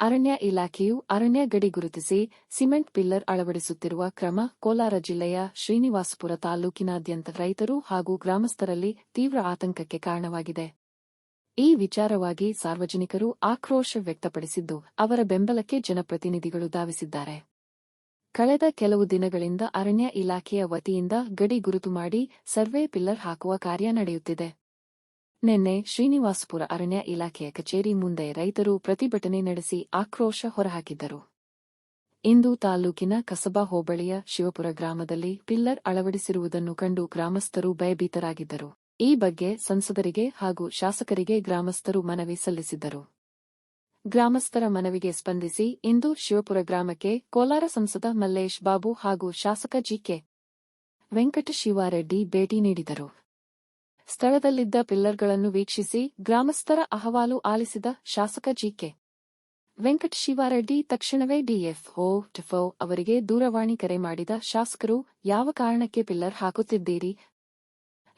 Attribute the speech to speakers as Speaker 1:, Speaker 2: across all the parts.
Speaker 1: ಅರಣ್ಯ ಇಲಾಖೆಯು ಅರಣ್ಯ ಗಡಿ ಗುರುತಿಸಿ ಸಿಮೆಂಟ್ ಪಿಲ್ಲರ್ ಅಳವಡಿಸುತ್ತಿರುವ ಕ್ರಮ ಕೋಲಾರ ಜಿಲ್ಲೆಯ ಶ್ರೀನಿವಾಸಪುರ ತಾಲೂಕಿನಾದ್ಯಂತ ರೈತರು ಹಾಗೂ ಗ್ರಾಮಸ್ಥರಲ್ಲಿ ತೀವ್ರ ಆತಂಕಕ್ಕೆ ಕಾರಣವಾಗಿದೆ. ಈ ವಿಚಾರವಾಗಿ ಸಾರ್ವಜನಿಕರು ಆಕ್ರೋಶ ವ್ಯಕ್ತಪಡಿಸಿದ್ದು ಅವರ ಬೆಂಬಲಕ್ಕೆ ಜನಪ್ರತಿನಿಧಿಗಳು ಧಾವಿಸಿದ್ದಾರೆ. ಕಳೆದ ಕೆಲವು ದಿನಗಳಿಂದ ಅರಣ್ಯ ಇಲಾಖೆಯ ವತಿಯಿಂದ ಗಡಿ ಗುರುತು ಮಾಡಿ ಸರ್ವೆ ಪಿಲ್ಲರ್ ಹಾಕುವ ಕಾರ್ಯ ನಡೆಯುತ್ತಿದೆ. ನಿನ್ನೆ ಶ್ರೀನಿವಾಸಪುರ ಅರಣ್ಯ ಇಲಾಖೆಯ ಕಚೇರಿ ಮುಂದೆ ರೈತರು ಪ್ರತಿಭಟನೆ ನಡೆಸಿ ಆಕ್ರೋಶ ಹೊರಹಾಕಿದ್ದರು. ಇಂದು ತಾಲೂಕಿನ ಕಸಬಾ ಹೋಬಳಿಯ ಶಿವಪುರ ಗ್ರಾಮದಲ್ಲಿ ಪಿಲ್ಲರ್ ಅಳವಡಿಸಿರುವುದನ್ನು ಕಂಡು ಗ್ರಾಮಸ್ಥರು ಭಯಭೀತರಾಗಿದ್ದರು. ಈ ಬಗ್ಗೆ ಸಂಸದರಿಗೆ ಹಾಗೂ ಶಾಸಕರಿಗೆ ಗ್ರಾಮಸ್ಥರು ಮನವಿ ಸಲ್ಲಿಸಿದ್ದರು. ಗ್ರಾಮಸ್ಥರ ಮನವಿಗೆ ಸ್ಪಂದಿಸಿ ಇಂದು ಶಿವಪುರ ಗ್ರಾಮಕ್ಕೆ ಕೋಲಾರ ಸಂಸದ ಮಲ್ಲೇಶ್ ಬಾಬು ಹಾಗೂ ಶಾಸಕ ಜಿಕೆ ವೆಂಕಟಶಿವಾರೆಡ್ಡಿ ಭೇಟಿ ನೀಡಿದರು. ಸ್ಥಳದಲ್ಲಿದ್ದ ಪಿಲ್ಲರ್ಗಳನ್ನು ವೀಕ್ಷಿಸಿ ಗ್ರಾಮಸ್ಥರ ಅಹವಾಲು ಆಲಿಸಿದ ಶಾಸಕ ಜಿಕೆ. ವೆಂಕಟ ಶಿವಾರೆಡ್ಡಿ, ತಕ್ಷಣವೇ ಡಿಎಫ್ಒ ಟಿಫೋ ಅವರಿಗೆ ದೂರವಾಣಿ ಕರೆ ಮಾಡಿದ ಶಾಸಕರು, ಯಾವ ಕಾರಣಕ್ಕೆ ಪಿಲ್ಲರ್ ಹಾಕುತ್ತಿದ್ದೀರಿ?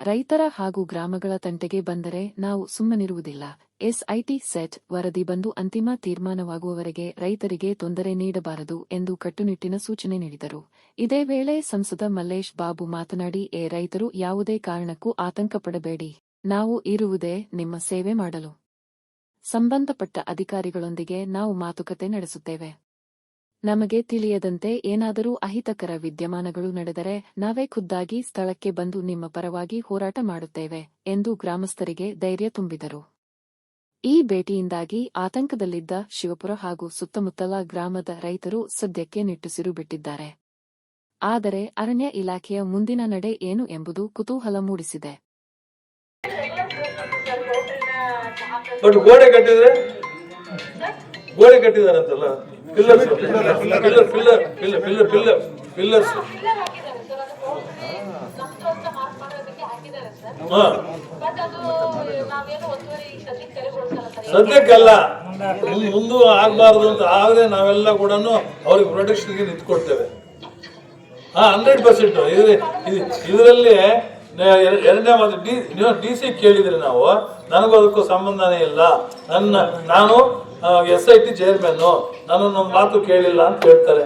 Speaker 1: ರೈತರ ಹಾಗೂ ಗ್ರಾಮಗಳ ತಂಟೆಗೆ ಬಂದರೆ ನಾವು ಸುಮ್ಮನಿರುವುದಿಲ್ಲ. ಎಸ್ಐಟಿ ಸೆಟ್ ವರದಿ ಬಂದು ಅಂತಿಮ ತೀರ್ಮಾನವಾಗುವವರೆಗೆ ರೈತರಿಗೆ ತೊಂದರೆ ನೀಡಬಾರದು ಎಂದು ಕಟ್ಟುನಿಟ್ಟಿನ ಸೂಚನೆ ನೀಡಿದರು. ಇದೇ ವೇಳೆ ಸಂಸದ ಮಲ್ಲೇಶ್ ಬಾಬು ಮಾತನಾಡಿ, ಎ ರೈತರು ಯಾವುದೇ ಕಾರಣಕ್ಕೂ ಆತಂಕ ಪಡಬೇಡಿ ನಾವು ಇರುವುದೇ ನಿಮ್ಮ ಸೇವೆ ಮಾಡಲು. ಸಂಬಂಧಪಟ್ಟ ಅಧಿಕಾರಿಗಳೊಂದಿಗೆ ನಾವು ಮಾತುಕತೆ ನಡೆಸುತ್ತೇವೆ. ನಮಗೆ ತಿಳಿಯದಂತೆ ಏನಾದರೂ ಅಹಿತಕರ ವಿದ್ಯಮಾನಗಳು ನಡೆದರೆ ನಾವೇ ಖುದ್ದಾಗಿ ಸ್ಥಳಕ್ಕೆ ಬಂದು ನಿಮ್ಮ ಪರವಾಗಿ ಹೋರಾಟ ಮಾಡುತ್ತೇವೆ, ಎಂದು ಗ್ರಾಮಸ್ಥರಿಗೆ ಧೈರ್ಯ ತುಂಬಿದರು. ಈ ಭೇಟಿಯಿಂದಾಗಿ ಆತಂಕದಲ್ಲಿದ್ದ ಶಿವಪುರ ಹಾಗೂ ಸುತ್ತಮುತ್ತಲ ಗ್ರಾಮದ ರೈತರು ಸದ್ಯಕ್ಕೆ ನಿಟ್ಟುಸಿರು ಬಿಟ್ಟಿದ್ದಾರೆ. ಆದರೆ ಅರಣ್ಯ ಇಲಾಖೆಯ ಮುಂದಿನ ನಡೆ ಏನು ಎಂಬುದು ಕುತೂಹಲ ಮೂಡಿಸಿದೆ.
Speaker 2: ಗೋಡೆ ಕಟ್ಟಿದ್ರೆ? ಗೋಡೆ ಕಟ್ಟಿದಾರಂತಲ್ಲ
Speaker 3: pillars pillar pillar pillar pillar pillar pillars
Speaker 2: ಸದ್ಯಕ್ಕಲ್ಲ. ಮುಂದ್- ಮುಂದೂ ಆಗ್ಬಾರ್ದು ಅಂತ ಆದ್ರೆ ನಾವೆಲ್ಲ ಕೂಡ ಅವ್ರಿಗೆ ಪ್ರೊಟೆಕ್ಷನ್ಗೆ ನಿಂತ್ಕೊಡ್ತೇವೆ ಹಾ ಹಂಡ್ರೆಡ್ ಪರ್ಸೆಂಟ್ ಇದರಲ್ಲಿ ಎರಡನೇ ಮಾತು ಡಿ ನೀವು ಡಿ ಸಿ ಕೇಳಿದ್ರೆ ನಾವು. ನನಗೂ ಅದಕ್ಕೂ ಸಂಬಂಧನೇ ಇಲ್ಲ. ನನ್ನ ನಾನು ಎಸ್ ಐ ಟಿ ಚೇರ್ಮನ್ನು ನಾನು ನಮ್ಮ ಮಾತು ಕೇಳಿಲ್ಲ ಅಂತ ಹೇಳ್ತಾರೆ.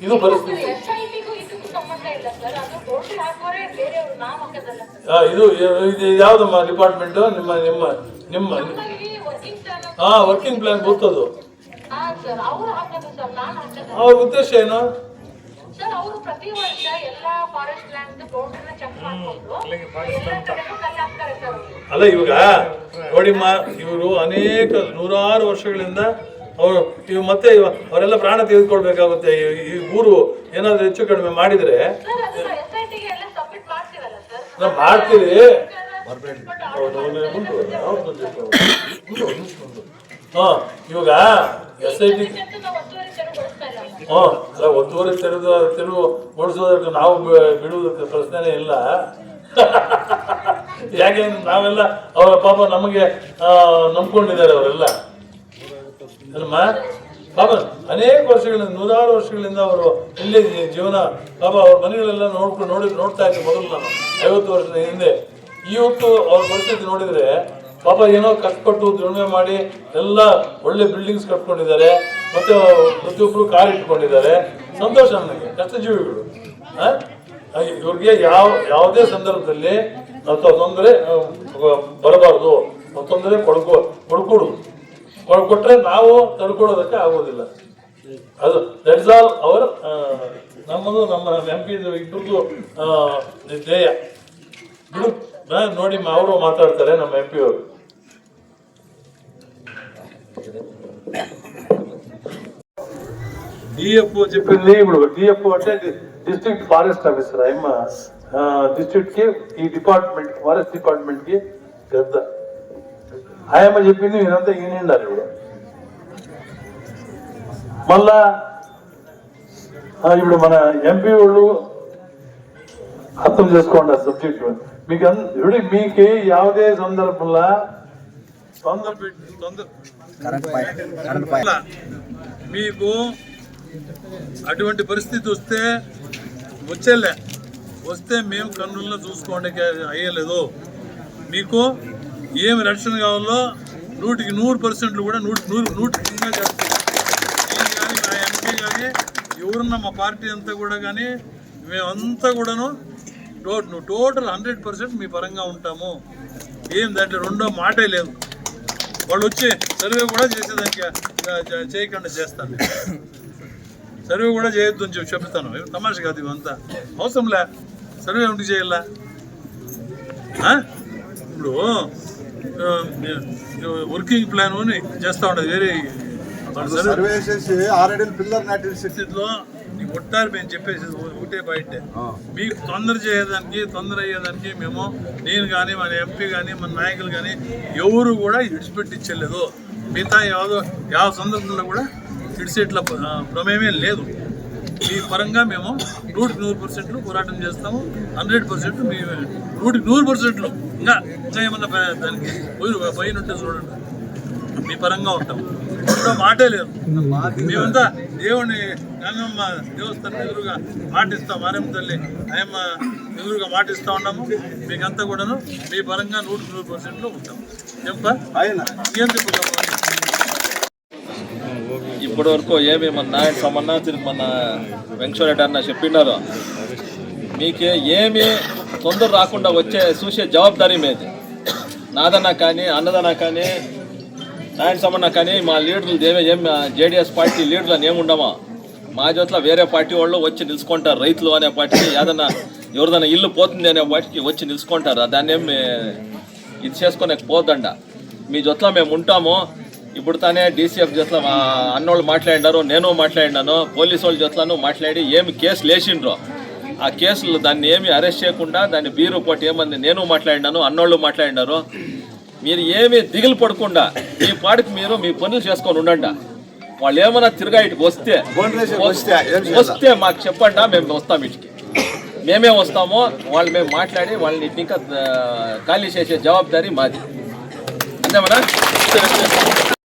Speaker 2: ಇದು ಪರಿಸ್ಥಿತಿ
Speaker 3: ಎಸ್ ಐ ಟಿಗೂ ಇದಕ್ಕೂ ಸಂಬಂಧ ಇಲ್ಲ ಸರ್ ಅದು ಬೋರ್ಡ್ ಹಾಕೋರೆ ಬೇರೆಯವರು ನಾವ್ ಹಾಕೋದಲ್ಲ ಸರ್
Speaker 2: ಆ, ಇದು ಇದು ಯಾವ್ದಮ್ಮ ಡಿಪಾರ್ಟ್ಮೆಂಟ್ ನಿಮ್ಮ ನಿಮ್ಮ ನಿಮ್ಮ
Speaker 3: ನಮ್ಮಲ್ಲಿ ವರ್ಕಿಂಗ್ ಪ್ಲಾನ್
Speaker 2: ಹಾ ವರ್ಕಿಂಗ್ ಪ್ಲಾನ್ ಗೊತ್ತದು
Speaker 3: ಹಾ ಸರ್ ಅವ್ರು ಹಾಕೋದು ಸರ್ ನಾನ್ ಹಾಕೋದು.
Speaker 2: ಅವ್ರ ಉದ್ದೇಶ ಏನು?
Speaker 3: ಸರ್ ಅವರು ಪ್ರತಿ ವರ್ಷ ಎಲ್ಲಾ ಫಾರೆಸ್ಟ್ ಲ್ಯಾಂಡ್ ಚೆಕ್ ಮಾಡ್ಕೊಂಡು ಎಲ್ಲ ಕಡೆನೂ ಕಲ್ಲು ಸರ್
Speaker 2: ಅಲ್ಲ ಇವಾಗ ನೋಡಿಮ್ಮ ಇವರು ಅನೇಕ ನೂರಾರು ವರ್ಷಗಳಿಂದ ಅವರು ಇವ್ ಮತ್ತೆ ಅವರೆಲ್ಲ ಪ್ರಾಣ ತೆಗೆದುಕೊಳ್ಬೇಕಾಗುತ್ತೆ. ಈ- ಈ ಊರು ಏನಾದ್ರು ಹೆಚ್ಚು ಕಡಿಮೆ ಮಾಡಿದ್ರೆ
Speaker 3: ಸರ್ ಅದು ಎಸ್ ಐ ಟಿಗೆ ಎಲ್ಲ ಸಬ್ಮಿಟ್ ಮಾಡ್ತೀವಲ್ಲ ಸರ್
Speaker 2: ನಾವು ಮಾಡ್ತೀವಿ
Speaker 3: ಬರಬೇಡಿ
Speaker 2: ಹಾ, ಇವಾಗ ಎಸ್ ಐ ಟಿ ಹ್ಞೂ ಅಲ್ಲ, ಒಂದೂವರೆ ತೆರೆದು ತೆರವು ಓಡಿಸೋದಕ್ಕೆ ನಾವು ಬಿಡುವುದಕ್ಕೆ ಪ್ರಶ್ನೆನೇ ಇಲ್ಲ. ಯಾಕೆ ನಾವೆಲ್ಲ ಅವರ ಪಾಪ ನಮಗೆ ನಂಬ್ಕೊಂಡಿದ್ದಾರೆ ಅವರೆಲ್ಲ. ಅಲ್ಲಮ್ಮ ಪಾಪ ಅನೇಕ ವರ್ಷಗಳಿಂದ, ನೂರಾರು ವರ್ಷಗಳಿಂದ ಅವರು ಇಲ್ಲಿ ಜೀವನ, ಪಾಪ ಅವ್ರ ಮನೆಗಳೆಲ್ಲ ನೋಡ್ಕೊಂಡು ನೋಡಿ, ನೋಡ್ತಾ ಇದ್ದೆ ಮೊದಲು ನಾನು ಐವತ್ತು ವರ್ಷದ ಹಿಂದೆ. ಇವತ್ತು ಅವ್ರ ಪರಿಸ್ಥಿತಿ ನೋಡಿದ್ರೆ, ಪಾಪ ಏನೋ ಕಷ್ಟಪಟ್ಟು ದುಡಿಮೆ ಮಾಡಿ ಎಲ್ಲ ಒಳ್ಳೆ ಬಿಲ್ಡಿಂಗ್ಸ್ ಕಟ್ಕೊಂಡಿದ್ದಾರೆ, ಮತ್ತೆ ಪ್ರತಿಯೊಬ್ಬರು ಕಾರ್ ಇಟ್ಕೊಂಡಿದ್ದಾರೆ. ಸಂತೋಷ ನನಗೆ, ಕಷ್ಟಜೀವಿಗಳು. ಇವ್ರಿಗೆ ಯಾವ, ಯಾವುದೇ ಸಂದರ್ಭದಲ್ಲಿ ತೊಂದರೆ ಬರಬಾರ್ದು. ತೊಂದರೆ ಕೊಡ್ಕೊ, ಕೊಡ್ಕೊಡು. ಕೊಟ್ರೆ ನಾವು ತಡ್ಕೊಳ್ಳೋದಕ್ಕೆ ಆಗೋದಿಲ್ಲ ಅದು ದಟ್ಸ್ ಆಲ್ ಅವರ್ ನಮ್ಮದು ನಮ್ಮ ಎಂ ಪಿ ಇಬ್ಬರದು ಧ್ಯೇಯ ಬಿಡು ಆ, ನೋಡಿ ಅವರು ಮಾತಾಡ್ತಾರೆ ನಮ್ಮ ಎಂ ಪಿ ಅವರು డిఎఫ్ఓ చెప్పింది ఇప్పుడు డిఎఫ్ఓ అంటే డిస్ట్రిక్ట్ ఫారెస్ట్ ఆఫీసర్ ఆయమ్మ డిస్ట్రిక్ట్ కి ఈ డిపార్ట్మెంట్ ఫారెస్ట్ డిపార్ట్మెంట్ కి పెద్ద ఆయమ్మ చెప్పింది మీరంతా ఈనిండాలి ఇప్పుడు. మళ్ళా ఇప్పుడు మన ఎంపీ వాళ్ళు అర్థం చేసుకోండి ఆ సబ్జెక్ట్ మీకు ఇప్పుడు మీకు యావదే సందర్భంలో తొందర పెట్టి తొందర మీకు అటువంటి పరిస్థితి వస్తే వచ్చేలే. వస్తే మేము కన్నుల్లో చూసుకోవడానికి అయ్యలేదు. మీకు ఏమి రక్షణ కావాలో నూటికి నూరు పర్సెంట్లు కూడా నూటి నూరు నూటి ఇంకా చేస్తాం ఎవరున్న మా పార్టీ అంతా కూడా కానీ మేమంతా కూడాను టో టోటల్ హండ్రెడ్ పర్సెంట్ మీ పరంగా ఉంటాము. ఏం దాంట్లో రెండో మాటే లేదు. వాళ్ళు వచ్చి సర్వే కూడా చేసేదానికి చేయకుండా చేస్తాను సర్వే కూడా చేయొద్దు అని చెప్పి చెప్తాను. తమాష కాదు ఇవంతా. అవసరంలే. సర్వే ఉండి చేయాలా? ఇప్పుడు వర్కింగ్ ప్లాన్ అని చేస్తా ఉండదు వేరే సర్వే
Speaker 4: సర్వే చేసి ఆల్రెడీ పిల్లర్ నాటి
Speaker 2: స్థితిలో నీకు ఒట్టారు మేము చెప్పేసి ఒకటే బయటే. మీకు తొందర చేయడానికి తొందర అయ్యేదానికి మేము నేను కానీ మన ఎంపీ కానీ మన నాయకులు కానీ ఎవరు కూడా ఇడిచిపెట్టించలేదు మిగతా యావదో యావ సందర్భంలో కూడా ఇడిసేట్ల ప్రమేయమే లేదు. మీ పరంగా మేము నూటికి నూరు పర్సెంట్లు పోరాటం చేస్తాము. హండ్రెడ్ పర్సెంట్ మీ నూటికి నూరు పర్సెంట్లు ఇంకా ఇంకా ఏమన్నా దానికి పోయి పైన ఉంటే చూడండి. మీ పరంగా ఉంటాం. ఇంట్లో మాటే లేదు. మేమంతా దేవుని గంగమ్మ దేవస్థానం ఎదురుగా మాటిస్తాం మారేమ్మ తల్లి ఆయమ్మ ఎదురుగా మాటిస్తా ఉన్నాము. మీకంతా కూడాను మీ పరంగా నూట నూరు పర్సెంట్లో ఉంటాం. ఏం చెప్పుతాము
Speaker 5: ఇప్పటి వరకు ఏమి మన నాయన సమన్న తిరిగి మన వెంకటరెడ్డి అన్న చెప్పినారు మీకే ఏమి తొందర రాకుండా వచ్చే చూసే జవాబారి మీది. నాదన్నా కానీ అన్నదన్నా కానీ నాయన సమన్న కానీ మా లీడర్లు ఏమే ఏం జేడిఎస్ పార్టీ లీడర్లు ఏముండమా? మా జోట్ల వేరే పార్టీ వాళ్ళు వచ్చి నిలుచుకుంటారు రైతులు అనే పార్టీకి ఏదన్నా ఎవరిదైనా ఇల్లు పోతుంది అనే వాటికి వచ్చి నిలుచుకుంటారు. దాన్ని ఏమి ఇది చేసుకునే పోదండ మీ జొత్లో మేము ఉంటాము ఇప్పుడు తానే డీసీఎఫ్ జొత్ల మా అన్నోళ్ళు మాట్లాడినారు నేను మాట్లాడినాను పోలీసు వాళ్ళ జొత్లను మాట్లాడి ఏమి కేసు లేచిండ్రో. ఆ కేసులు దాన్ని ఏమి అరెస్ట్ చేయకుండా దాన్ని బీరు పోటీ ఏమంది నేను మాట్లాడినాను అన్నోళ్ళు మాట్లాడినారు. మీరు ఏమి దిగులు పడకుండా మీ పాడికి మీరు మీ పనులు చేసుకొని ఉండండి. వాళ్ళు ఏమైనా తిరగా ఇటుకు వస్తే
Speaker 4: వస్తే
Speaker 5: మాకు చెప్పండి మేము వస్తాం ఇటుకి. మేమే వస్తామో వాళ్ళు మేము మాట్లాడి వాళ్ళని ఇంకా ఖాళీ చేసే జవాబారి మాది. అంతేమన్నా